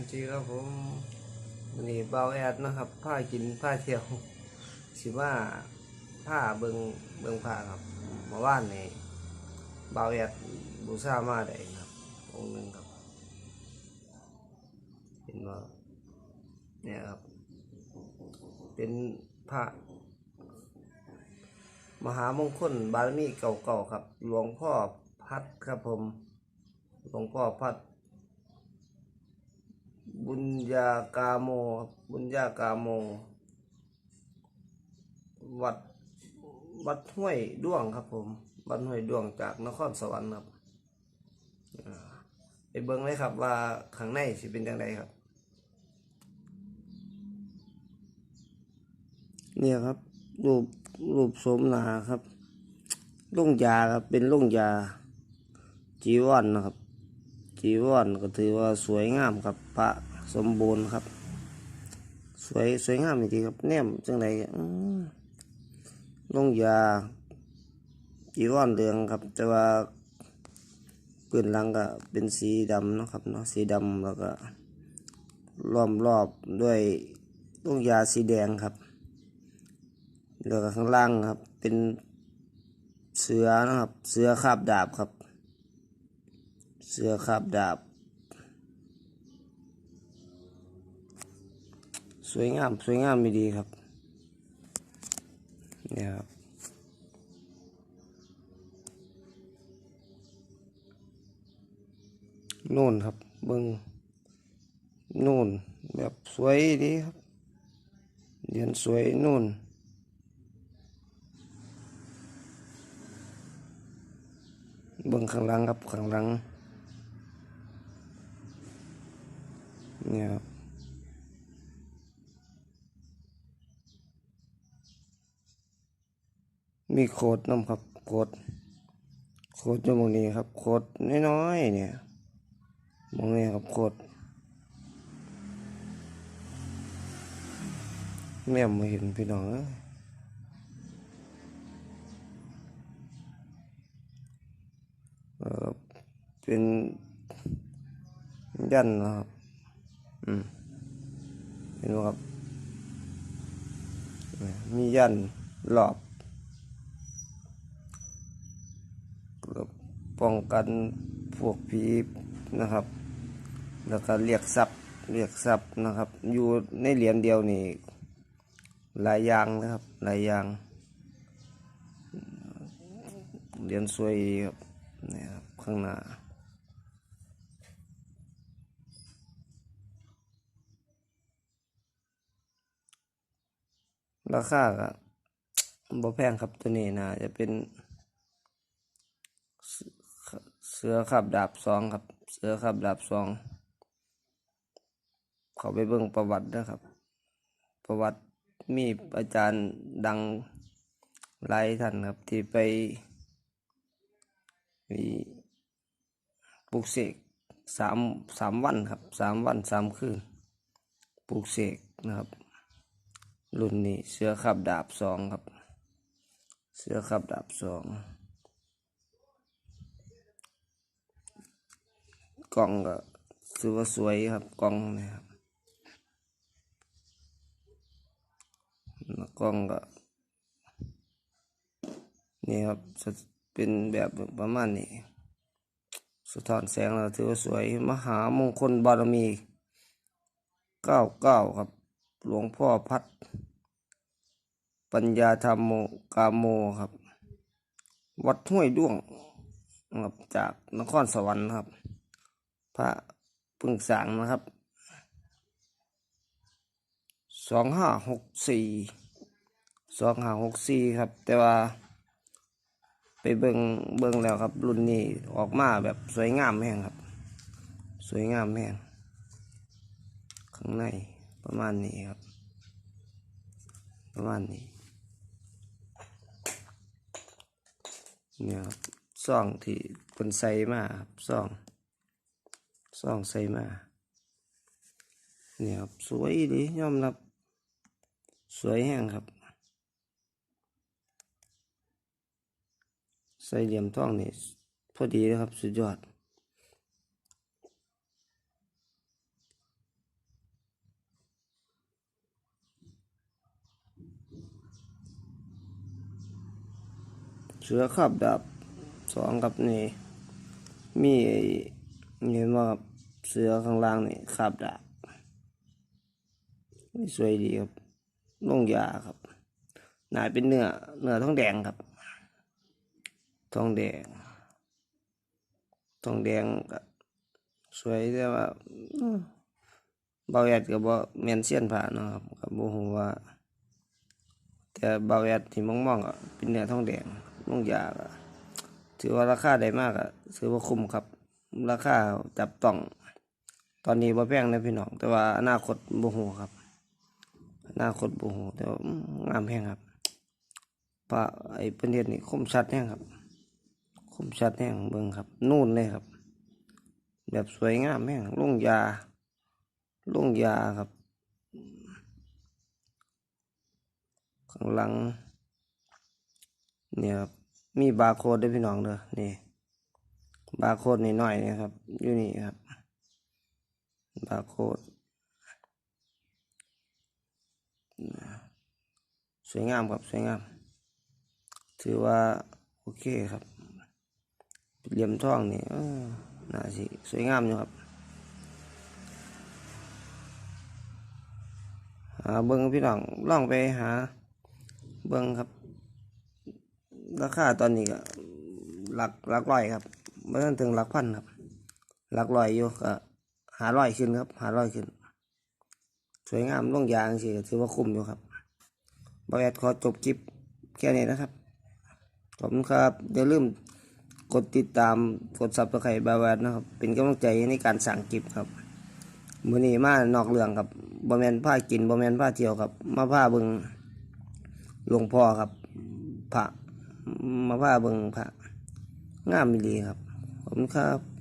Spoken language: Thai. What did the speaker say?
วันนี้ครับผมวันนี้เบาแอดนะครับผ้ากินผ้าเที่ยวสิว่าผ้าเบิงเบิงผ้าครับมาว่านนี่เบาแอดบูซามาได้ครับองค์หนึ่งครับ เห็นว่าเนี่ยครับ เป็นพระมหามงคลบารมีเก่าๆครับ หลวงพ่อพัดครับผม หลวงพ่อพัด บุญญากาโมบุญญากาโม วัดวัดห้วยด้วงครับผม วัดห้วยด้วงจากนครสวรรค์ครับไปเบิ่งเลยครับว่าข้างในสิเป็นจังไดครับเนี่ยครับรูปรูปสมนาครับลุงยาครับเป็นลุงยาจีวรนนะครับ จีวรก็ถือว่าสวยงามครับพระสมบูรณ์ครับ สวยสวยงามจริงครับแนมจังไดอืมลุงยาจีวรเหลืองครับ แต่ว่าปืนหลังก็เป็นสีดำนะครับเนาะสีดำแล้วก็ล้อมรอบด้วยลงยาสีแดงครับแล้วก็ข้างล่างครับ เป็นเสือนะครับ เสือคาบดาบครับ เสือคาบดาบ สวยงาม สวยงามไม่ดีครับ เนี่ยครับนู่นครับเบิงนู่น แบบสวยดีครับเรียนสวยนู่นเบิ่งข้างหลังครับข้างหลัง เนี่ยครับมีโคดน้ำครับโคดโคดอยู่ตรงนี้ครับโคดน้อยๆเนี่ยมองนี่ครับโคดแม่มาเห็นพี่น้องเอ้ยเอ่อเป็นยันนะครับ อืมเห็นไหมครับ มียันหลอบป้องกันพวกผีนะครับ แล้วก็เรียกทรัพย์เรียกทรัพย์นะครับ อยู่ในเหรียญเดียวนี่หลายอย่างนะครับ หลายอย่าง เหรียญสวยครับนี่ครับข้างหน้า ราคาก็บ่แพงครับตัวนี้นะจะเป็น เสือขับดาบสองครับ เสือขับดาบสองเขาไปเบิ่งประวัตินะครับ ประวัติมีอาจารย์ดังหลายท่านครับ ที่ไปมีปลูกเสกสามสามวันครับสามวันสามคืนปลูกเสกนะครับ รุ่นนี้เสือขับดาบสองครับ เสือขับดาบสองกล่องก็ถือว่าสวยครับกล่องนะครับแล้วกล่องก็นี่ครับจะเป็นแบบประมาณนี้สะท้อนแสงเราถือว่าสวยมหามงคลบารมีเก้าเก้าครับ หลวงพ่อพัด ปัญญาธรรมโมกาโมครับ วัดห้วยด้วงครับจากนครสวรรค์ครับ พระปึ่งสางนะครับสองห้าหกสี่สองห้าหกสี่ครับ แต่ว่า ไปเบิงเบิงแล้วครับ รุ่นนี้ออกมาแบบสวยงามแห้งครับ สวยงามแห้งข้างใน ประมาณนี้ครับ ประมาณนี้เนี่ยครับซองที่คนใส่มาครับซองซองใส่มาเนี่ยครับสวยดียอมรับ สวยแห้งครับ ใส่เหลี่ยมทองนี่พอดีเลยครับ สุดยอด เสือขับดับสองกับนี่มีเห็นว่าครับเสือข้างล่างนี่ขับดับสวยดีครับลงยาครับหนาเป็นเนื้อเนื้อทองแดงครับทองแดงทองแดงก็สวยแต่ว่าเบาแอดกับบ่แมนเซียนผ่าเนะครับกับบ่ฮู้ว่า แต่เบาแอดที่มองๆก็เป็นเนื้อทองแดง ลงยาก็ถือว่าราคาได้มากอะถือว่าคุ้มครับ ราคาจับต้อง ตอนนี้บ่แพงนะพี่น้อง แต่ว่าอนาคตบ่ฮู้ครับ อนาคตบ่ฮู้แต่ว่างามแฮงครับปะไอ้เพิ่นเฮ็ดนี่คมชัดแฮงครับ คมชัดแห้งเบิ่งครับ นู่นเลยครับ แบบสวยงามแห้งลงยาลงยาครับ ข้างหลังเนี่ยครับ มีบาร์โค้ดด้วยพี่น้องเด้อนี่ บาร์โค้ดนิดหน่อยนี่ครับ อยู่นี่ครับ บาร์โค้ดสวยงามครับ สวยงาม ถือว่าโอเคครับ เหลี่ยมทองนี่น่าสิ สวยงามอยู่ครับหาเบิ้งพี่น้องล่องไปหา เบิ้งครับ ราคาตอนนี้ก็หลักหลักร้อยครับไม่ต้องถึงหลักพันครับ หลักร้อยอยู่ก็หาร้อยขึ้นครับหาร้อยขึ้น สวยงามล่องยางสิถือว่าคุ้มอยู่ครับบอยแอดขอจบคลิปแค่นี้นะครับขอบคุณครับอย่าลืมกดติดตามกดซับสไครต์บาแวดนะครับ เป็นกำลังใจในการสั่งกิบครับมือนี้มานอกเรื่องครับบ่แมนผ้ากินบ่แมนผ้าเที่ยวครับ มาผ้าบิงหลวงพ่อครับพระ มาว่าเบิงพระงามดีครับ ขอบคุณครับ